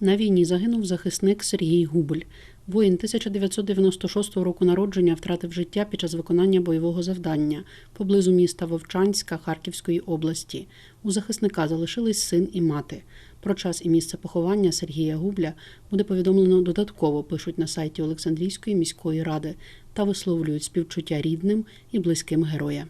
На війні загинув захисник Сергій Губель. Воїн 1996 року народження втратив життя під час виконання бойового завдання поблизу міста Вовчанська Харківської області. У захисника залишились син і мати. Про час і місце поховання Сергія Губля буде повідомлено додатково, пишуть на сайті Олександрійської міської ради та висловлюють співчуття рідним і близьким героя.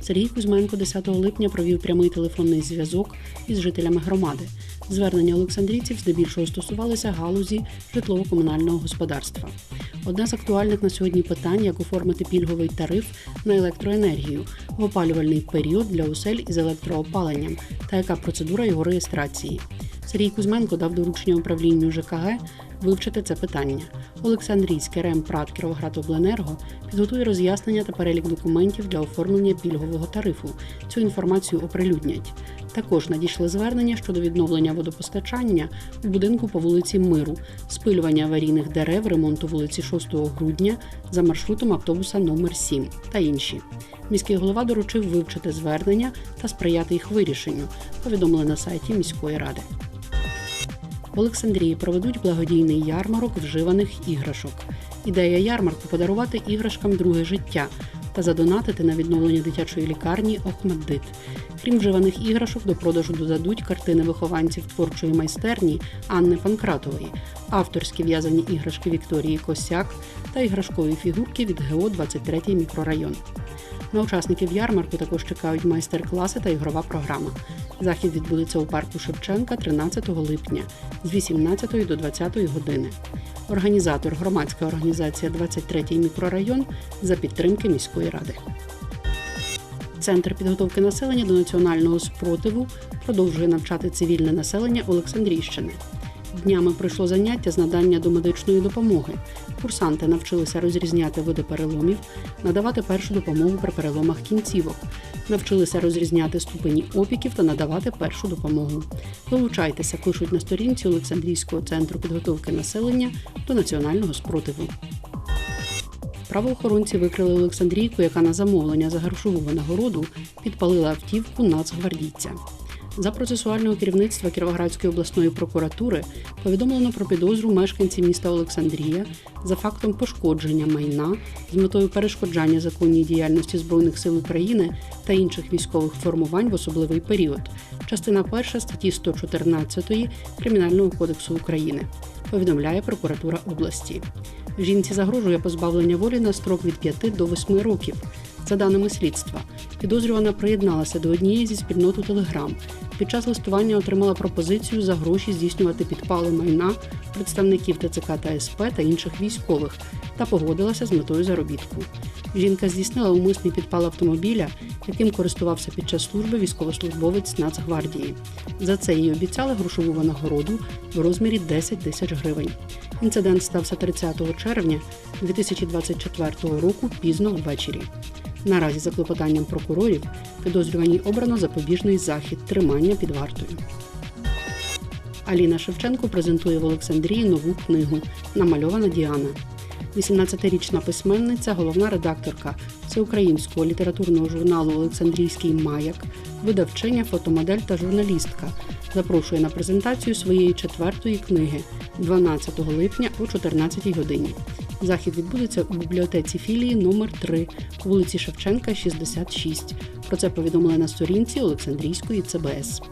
Сергій Кузьменко 10 липня провів прямий телефонний зв'язок із жителями громади. Звернення олександрійців здебільшого стосувалися галузі житлово-комунального господарства. Одне з актуальних на сьогодні питань, як оформити пільговий тариф на електроенергію в опалювальний період для осель із електроопаленням та яка процедура його реєстрації. Сергій Кузьменко дав доручення управлінню ЖКГ вивчити це питання. Олександрійське РЕМ-ПРАТ Кіровоградобленерго підготує роз'яснення та перелік документів для оформлення пільгового тарифу. Цю інформацію оприлюднять. Також надійшли звернення щодо відновлення водопостачання у будинку по вулиці Миру, спилювання аварійних дерев, ремонту вулиці 6 грудня за маршрутом автобуса номер 7 та інші. Міський голова доручив вивчити звернення та сприяти їх вирішенню. Повідомили на сайті міської ради. В Олександрії проведуть благодійний ярмарок вживаних іграшок. Ідея ярмарку подарувати іграшкам друге життя та задонатити на відновлення дитячої лікарні Охмаддит. Крім вживаних іграшок, до продажу додадуть картини вихованців творчої майстерні Анни Панкратової, авторські в'язані іграшки Вікторії Косяк та іграшкові фігурки від ГО 23 мікрорайон. На учасників ярмарку також чекають майстер-класи та ігрова програма. Захід відбудеться у парку Шевченка 13 липня з 18 до 20 години. Організатор громадська організація 23 мікрорайон за підтримки міської ради. Центр підготовки населення до національного спротиву продовжує навчати цивільне населення Олександрійщини. Днями пройшло заняття з надання домедичної допомоги. Курсанти навчилися розрізняти види переломів, надавати першу допомогу при переломах кінцівок, навчилися розрізняти ступені опіків та надавати першу допомогу. Долучайтеся, пишуть на сторінці Олександрійського центру підготовки населення до національного спротиву. Правоохоронці викрили Олександрійку, яка на замовлення за грошову винагороду підпалила автівку нацгвардійця. За процесуального керівництва Кіровоградської обласної прокуратури повідомлено про підозру мешканці міста Олександрія за фактом пошкодження майна з метою перешкоджання законній діяльності збройних сил України та інших військових формувань в особливий період. Частина перша статті 114 Кримінального кодексу України. Повідомляє прокуратура області. Жінці загрожує позбавлення волі на строк від 5 до 8 років. За даними слідства, підозрювана приєдналася до однієї зі спільнот у Телеграм. Під час листування отримала пропозицію за гроші здійснювати підпали майна представників ТЦК та СП та інших військових та погодилася з метою заробітку. Жінка здійснила умисний підпал автомобіля, яким користувався під час служби військовослужбовець Нацгвардії. За це їй обіцяли грошову винагороду в розмірі 10 тисяч гривень. Інцидент стався 30 червня 2024 року пізно ввечері. Наразі за клопотанням прокурорів підозрюваній обрано запобіжний захід тримання під вартою. Аліна Шевченко презентує в Олександрії нову книгу Намальована Діана. 18-річна письменниця, головна редакторка всеукраїнського літературного журналу Олександрійський маяк, видавчиня, фотомодель та журналістка. Запрошує на презентацію своєї четвертої книги 12 липня о 14 годині. Захід відбудеться у бібліотеці філії номер 3 по вулиці Шевченка, 66. Про це повідомили на сторінці Олександрійської ЦБС.